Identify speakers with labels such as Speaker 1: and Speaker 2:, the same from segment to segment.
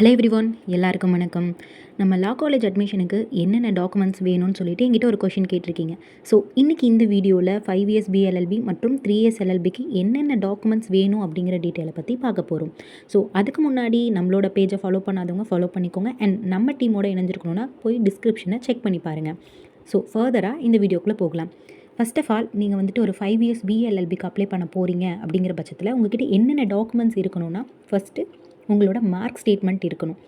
Speaker 1: Hello every one எல்லாருக்கும் வணக்கம். நம்ம லா காலேஜ் அட்மிஷனுக்கு என்னென்ன டாக்குமெண்ட்ஸ் வேணும்னு சொல்லிட்டு என்கிட்ட ஒரு கொஷின் கேட்டிருக்கீங்க. ஸோ இன்றைக்கி இந்த வீடியோவில் ஃபைவ் இயர்ஸ் பிஎல்எல்பி மற்றும் த்ரீ இயர்ஸ் எல்எல்பிக்கு என்னென்ன டாக்குமெண்ட்ஸ் வேணும் அப்படிங்கிற டீட்டெயிலை பற்றி பார்க்க போகிறோம் ஸோ அதுக்கு முன்னாடி நம்மளோட பேஜை ஃபாலோ பண்ணாதவங்க ஃபாலோ பண்ணிக்கோங்க. அண்ட் நம்ம டீமோட இணைஞ்சிருக்கணும்னா போய் டிஸ்கிரிப்ஷனை செக் பண்ணி பாருங்கள் ஸோ ஃபர்தராக இந்த வீடியோக்குள்ளே போகலாம். ஃபர்ஸ்ட் ஆஃப் ஆல் நீங்கள் வந்துட்டு ஒரு ஃபைவ் இயர்ஸ் பிஎல்எல்பிக்கு அப்ளை பண்ண போகிறீங்க அப்படிங்கிற பட்சத்தில் உங்ககிட்ட என்னென்ன டாக்குமெண்ட்ஸ் இருக்கணும்னா ஃபஸ்ட்டு உங்களோட மார்க் ஸ்டேட்மெண்ட் இருக்கணும்.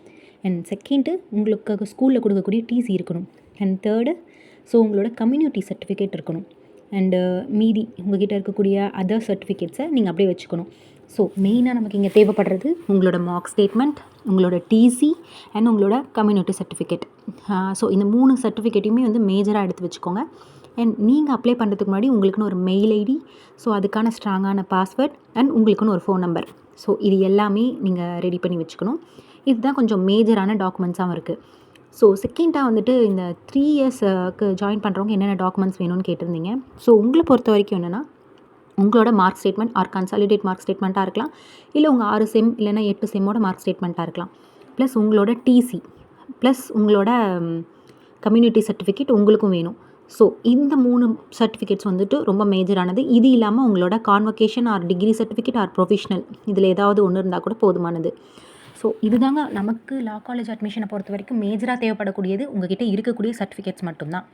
Speaker 1: அண்ட் செகண்டு உங்களுக்கு ஸ்கூலில் கொடுக்கக்கூடிய டிசி இருக்கணும். அண்ட் தேர்டு ஸோ உங்களோட கம்யூனிட்டி சர்டிஃபிகேட் இருக்கணும். அண்டு uh, மீதி உங்ககிட்ட இருக்கக்கூடிய அதர் சர்டிஃபிகேட்ஸை நீங்கள் அப்படியே வச்சுக்கணும். ஸோ மெயினாக நமக்கு இங்கே தேவைப்படுறது உங்களோட மார்க் ஸ்டேட்மெண்ட் உங்களோட டிசி அண்ட் உங்களோட கம்யூனிட்டி சர்டிஃபிகேட் ஸோ இந்த மூணு சர்டிஃபிகேட்டையுமே வந்து மேஜராக எடுத்து வச்சுக்கோங்க. அண்ட் நீங்கள் அப்ளை பண்ணுறதுக்கு முன்னாடி உங்களுக்குன்னு ஒரு மெயில் ஐடி ஸோ அதுக்கான ஸ்ட்ராங்கான பாஸ்வேர்ட் அண்ட் உங்களுக்குன்னு ஒரு ஃபோன் நம்பர் ஸோ இது எல்லாமே நீங்கள் ரெடி பண்ணி வச்சுக்கணும். இதுதான் கொஞ்சம் மேஜரான டாக்குமெண்ட்ஸாகவும் இருக்குது ஸோ செகண்டாக வந்துட்டு இந்த த்ரீ இயர்ஸுக்கு uh, ஜாயின் பண்ணுறவங்க என்னென்ன டாக்குமெண்ட்ஸ் வேணும்னு கேட்டிருந்தீங்க. ஸோ உங்களை பொறுத்த வரைக்கும் என்னென்னா உங்களோட mark statement or consolidate mark ஸ்டேட்மெண்ட்டாக இருக்கலாம். இல்லை உங்கள் ஆறு செம் இல்லைனா எட்டு செம்மோட மார்க் ஸ்டேட்மெண்ட்டாக இருக்கலாம். ப்ளஸ் உங்களோட டிசி ப்ளஸ் உங்களோட கம்யூனிட்டி சர்டிஃபிகேட் உங்களுக்கும் வேணும். ஸோ இந்த மூணு சர்டிஃபிகேட்ஸ் வந்துட்டு ரொம்ப மேஜரானது இது இல்லாமல் உங்களோட convocation or degree certificate or professional இதில் ஏதாவது ஒன்று இருந்தால் கூட போதுமானது. ஸோ இதுதாங்க நமக்கு லா காலேஜ் அட்மிஷனை பொறுத்த வரைக்கும் மேஜராக தேவைப்படக்கூடியது. உங்ககிட்ட இருக்கக்கூடிய சர்டிஃபிகேட்ஸ் மட்டும்தான்.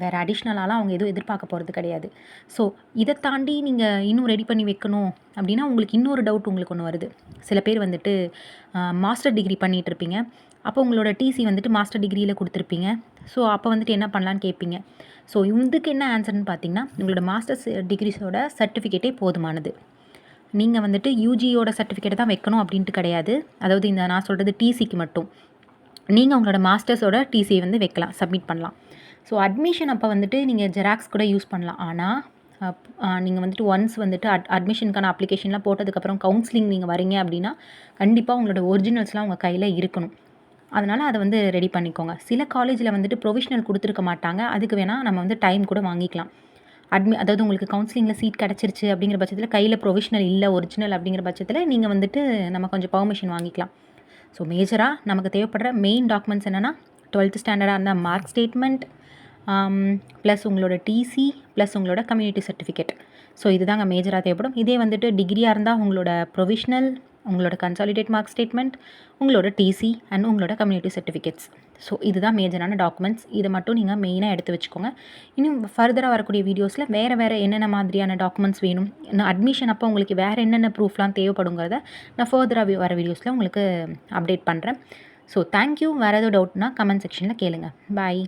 Speaker 1: வேறு அடிஷ்னலாலாம் அவங்க எதுவும் எதிர்பார்க்க போகிறது கிடையாது. ஸோ இதை தாண்டி நீங்கள் இன்னும் ரெடி பண்ணி வைக்கணும் அப்படின்னா உங்களுக்கு இன்னொரு டவுட் உங்களுக்கு ஒன்று வருது. சில பேர் வந்துட்டு மாஸ்டர் டிகிரி பண்ணிகிட்டு இருப்பீங்க. அப்போ உங்களோட டிசி வந்துட்டு மாஸ்டர் டிகிரியில் கொடுத்துருப்பீங்க. ஸோ அப்போ வந்துட்டு என்ன பண்ணலான்னு கேட்பீங்க ஸோ இதுக்கு என்ன ஆன்சர்னு பார்த்தீங்கன்னா உங்களோட மாஸ்டர்ஸ் டிகிரிஸோட சர்டிஃபிகேட்டே போதுமானது. நீங்கள் வந்துட்டு யூஜியோட சர்டிஃபிகேட் தான் வைக்கணும் அப்படின்ட்டு கிடையாது. அதாவது இந்த நான் சொல்கிறது டிசிக்கு மட்டும். நீங்கள் உங்களோட மாஸ்டர்ஸோட டிசியை வந்து வைக்கலாம் சப்மிட் பண்ணலாம். ஸோ அட்மிஷன் அப்போ வந்துட்டு நீங்கள் ஜெராக்ஸ் கூட யூஸ் பண்ணலாம். ஆனால் நீங்கள் வந்துட்டு ஒன்ஸ் வந்துட்டு அட் அட்மிஷனுக்கான அப்ளிகேஷன்லாம் போட்டதுக்கப்புறம் கவுன்சிலிங் நீங்கள் வரீங்க அப்படின்னா கண்டிப்பாக உங்களோட ஒரிஜினல்ஸ்லாம் உங்கள் கையில் இருக்கணும். அதனால் அதை வந்து ரெடி பண்ணிக்கோங்க. சில காலேஜில் வந்துட்டு ப்ரொவிஷ்னல் கொடுத்துருக்க மாட்டாங்க. அதுக்கு வேணால் நம்ம வந்து டைம் கூட வாங்கிக்கலாம். அட்மி அதாவது உங்களுக்கு கவுன்சிலிங்கில் சீட் கிடச்சிருச்சு அப்படிங்கிற பட்சத்தில் கையில் ப்ரொவிஷ்னல் இல்லை ஒரிஜினல் அப்படிங்கிற பட்சத்தில் நீங்கள் வந்துட்டு நம்ம கொஞ்சம் பர்மிஷன் வாங்கிக்கலாம். ஸோ மேஜராக நமக்கு தேவைப்படுற மெயின் டாக்குமெண்ட்ஸ் என்னென்னா டுவெல்த் ஸ்டாண்டர்டாக இருந்தால் மார்க் ஸ்டேட்மெண்ட் ப்ளஸ் உங்களோட டிசி ப்ளஸ் உங்களோட கம்யூனிட்டி சர்டிஃபிகேட் ஸோ இதுதாங்க மேஜராக தேவைப்படும். இதே வந்துட்டு டிகிரியாக இருந்தால் உங்களோட ப்ரொவிஷ்னல் உங்களோட கன்சாலிடேட் மார்க் ஸ்டேட்மெண்ட் உங்களோட டிசி அண்ட் உங்களோட கம்யூனிட்டி சர்டிஃபிகேட்ஸ் ஸோ இதுதான் மேஜரான டாக்குமெண்ட்ஸ் இதை மட்டும் நீங்கள் மெயினாக எடுத்து வச்சுக்கோங்க. இன்னும் ஃபர்தராக வரக்கூடிய வீடியோஸில் வேறு வேறு என்னென்ன மாதிரியான டாக்குமெண்ட்ஸ் வேணும்? நான் அட்மிஷன் அப்போ உங்களுக்கு வேறு என்னென்ன ப்ரூஃப்லாம் தேவைப்படுங்கிறத நான் ஃபர்தராக வர வீடியோஸில் உங்களுக்கு அப்டேட் பண்ணுறேன் ஸோ தேங்க்யூ வேறு எதுவும் டவுட்னா கமெண்ட் செக்ஷனில் கேளுங்கள் பாய்